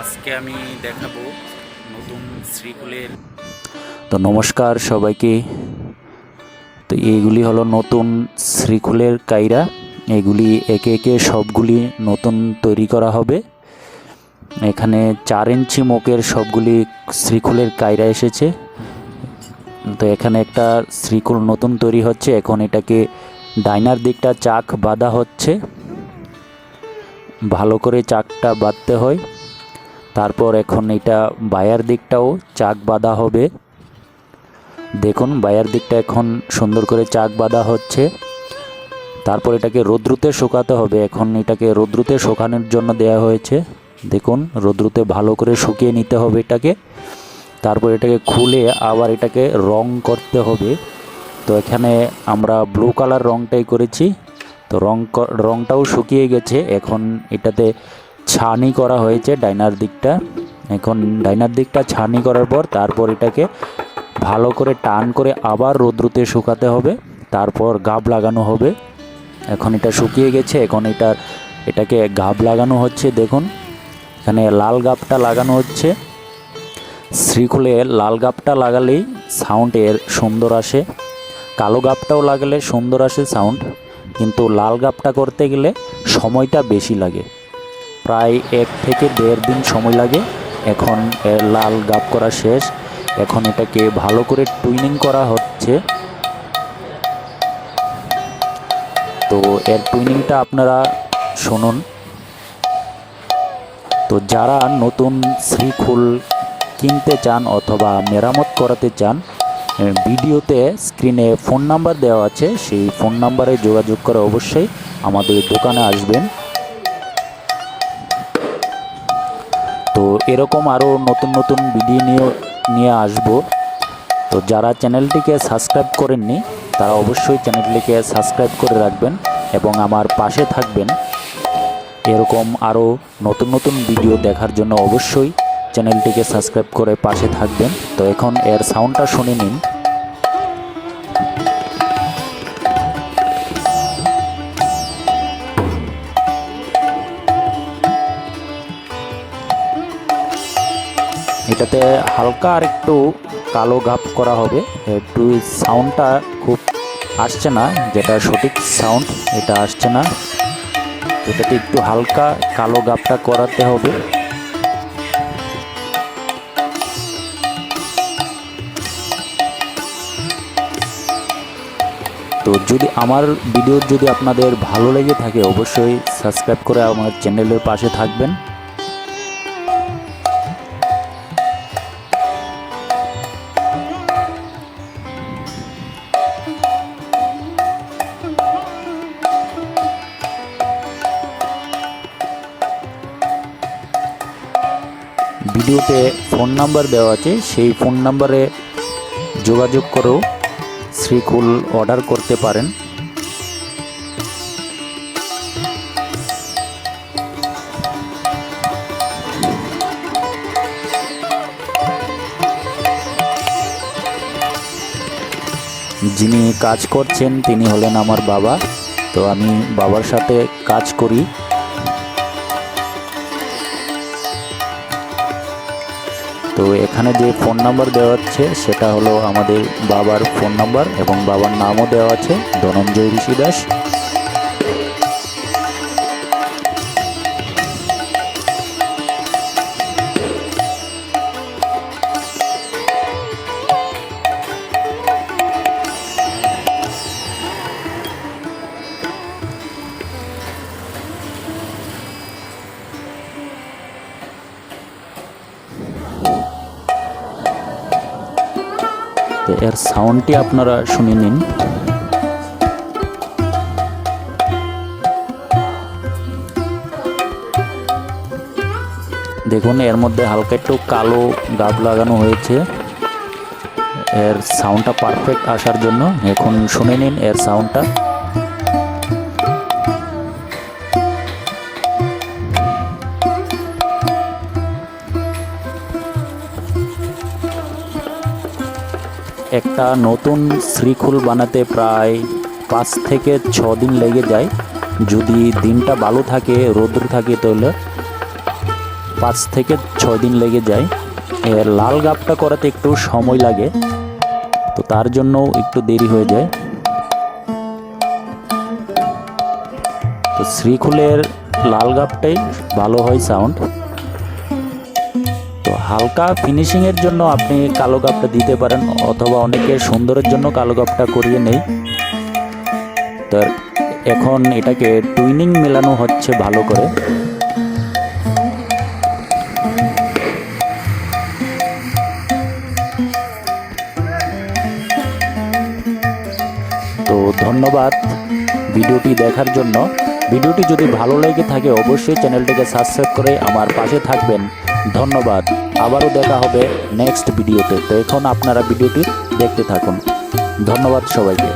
আজকে আমি দেখাবো নতুন শ্রীকুলের তো নমস্কার সবাইকে। তো এইগুলি হলো নতুন শ্রীকুলের কাইরা এগুলি একে একে সবগুলি নতুন তৈরি করা হবে। এখানে চার ইঞ্চি মুখের সবগুলি শ্রীকুলের কাইরা এসেছে। তো এখানে একটা শ্রীকুল নতুন তৈরি হচ্ছে। এখন এটাকে ডাইনার দিকটা চাক বাঁধা হচ্ছে। ভালো করে চাকটা বাঁধতে হয়। তারপর এখন এটা বায়ার দিকটাও চাক বাঁধা হবে। দেখুন, বায়ার দিকটা এখন সুন্দর করে চাক বাঁধা হচ্ছে। তারপর এটাকে রৌদ্রুতে শুকাতে হবে। এখন এটাকে রৌদ্রুতে শুকানোর জন্য দেয়া হয়েছে। দেখুন, রৌদ্রুতে ভালো করে শুকিয়ে নিতে হবে এটাকে। তারপর এটাকে খুলে আবার এটাকে রং করতে হবে। তো এখানে আমরা ব্লু কালার রংটাই করেছি। তো রং রংটাও শুকিয়ে গেছে। এখন এটাতে ছানি করা হয়েছে ডাইনার দিকটা। এখন ডাইনার দিকটা ছানি করার পর তারপর এটাকে ভালো করে টান করে আবার রৌদ্রুতে শুকাতে হবে। তারপর গাব লাগানো হবে। এখন এটা শুকিয়ে গেছে, এখন এটা এটাকে গাব লাগানো হচ্ছে, দেখুন। এখানে লাল গাবটা লাগানো হচ্ছে। শ্রীকুলে লাল গাবটা লাগালেই সাউন্ড এর সুন্দর আসে। কালো গাবটাও লাগালে সুন্দর আসে সাউন্ড কিন্তু লাল গাবটা করতে গেলে সময়টা বেশি লাগে। প্রায় এক থেকে দেড় দিন সময় লাগে। এখন লাল গাব করা শেষ। এখন এটাকে ভালো করে টুইনিং করা হচ্ছে। তো এর টুইনিংটা আপনারা শুনুন। তো যারা নতুন শ্রীখুল কিনতে চান অথবা মেরামত করাতে চান ভিডিওতে স্ক্রিনে ফোন নাম্বার দেওয়া আছে। সেই ফোন নাম্বারে যোগাযোগ করে অবশ্যই আমাদের দোকানে আসবেন। তো এরকম আরও নতুন নতুন ভিডিও নিয়ে নিয়ে আসব। তো যারা চ্যানেলটিকে সাবস্ক্রাইব করেননি, তারা অবশ্যই চ্যানেলটিকে সাবস্ক্রাইব করে রাখবেন এবং আমার পাশে থাকবেন। এরকম আরও নতুন নতুন ভিডিও দেখার জন্য অবশ্যই চ্যানেলটিকে সাবস্ক্রাইব করে পাশে থাকবেন। তো এখন এর সাউন্ডটা শুনে নিন। এটাতে হালকা আর একটু কালো ঘাপ করা হবে। একটু সাউন্ডটা খুব আসছে না, যেটা সঠিক সাউন্ড এটা আসছে না। এটাতে একটু হালকা কালো গাপটা করাতে হবে। তো যদি আমার ভিডিও যদি আপনাদের ভালো লেগে থাকে, অবশ্যই সাবস্ক্রাইব করে আমার চ্যানেলের পাশে থাকবেন। ভিডিওতে ফোন নাম্বার দেওয়া আছে, সেই ফোন নাম্বারে যোগাযোগ করেও শ্রীকুল অর্ডার করতে পারেন। যিনি কাজ করছেন, তিনি হলেন আমার বাবা। তো আমি বাবার সাথে কাজ করি। তো এখানে যে ফোন নাম্বার দেওয়া হচ্ছে, সেটা হলো আমাদের বাবার ফোন নাম্বার এবং বাবার নামও দেওয়া আছে, ধনঞ্জয় ঋষি দাস তো এর সাউন্ডটি আপনারা শুনে নিন। দেখুন, এর মধ্যে হালকা একটু কালো গাব লাগানো হয়েছে। এর সাউন্ডটা পারফেক্ট আসার জন্য। এখন শুনে নিন এর সাউন্ডটা একটা নতুন শ্রীখুল বানাতে প্রায় পাঁচ থেকে ছ দিন লেগে যায়। যদি দিনটা ভালো থাকে, রৌদ্র থাকে তাহলে পাঁচ থেকে ছয় দিন লেগে যায়। লাল গাবটা করাতে একটু সময় লাগে, তো তার জন্য একটু দেরি হয়ে যায়। তো শ্রীকুলের লাল গাবটাই ভালো হয় সাউন্ড। হালকা ফিনিশিংয়ের জন্য আপনি কালো গাবটা দিতে পারেন, অথবা অনেকে সুন্দরের জন্য কালো গাবটা করিয়ে নেই। তো এখন এটাকে টুইনিং মেলানো হচ্ছে ভালো করে। তো ধন্যবাদ ভিডিওটি দেখার জন্য। ভিডিওটি যদি ভালো লেগে থাকে, অবশ্যই চ্যানেলটিকে সাবস্ক্রাইব করে আমার পাশে থাকবেন। ধন্যবাদ। আবারও দেখা হবে নেক্সট ভিডিওতে। তো এখন আপনারা ভিডিওটি দেখতে থাকুন। ধন্যবাদ সবাইকে।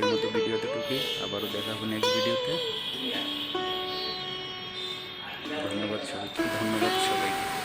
আজকের মতো ভিডিওতে টুকি। আবারও দেখা হবে নেক্সট ভিডিওতে। ধন্যবাদ সবাইকে। ধন্যবাদ সবাইকে।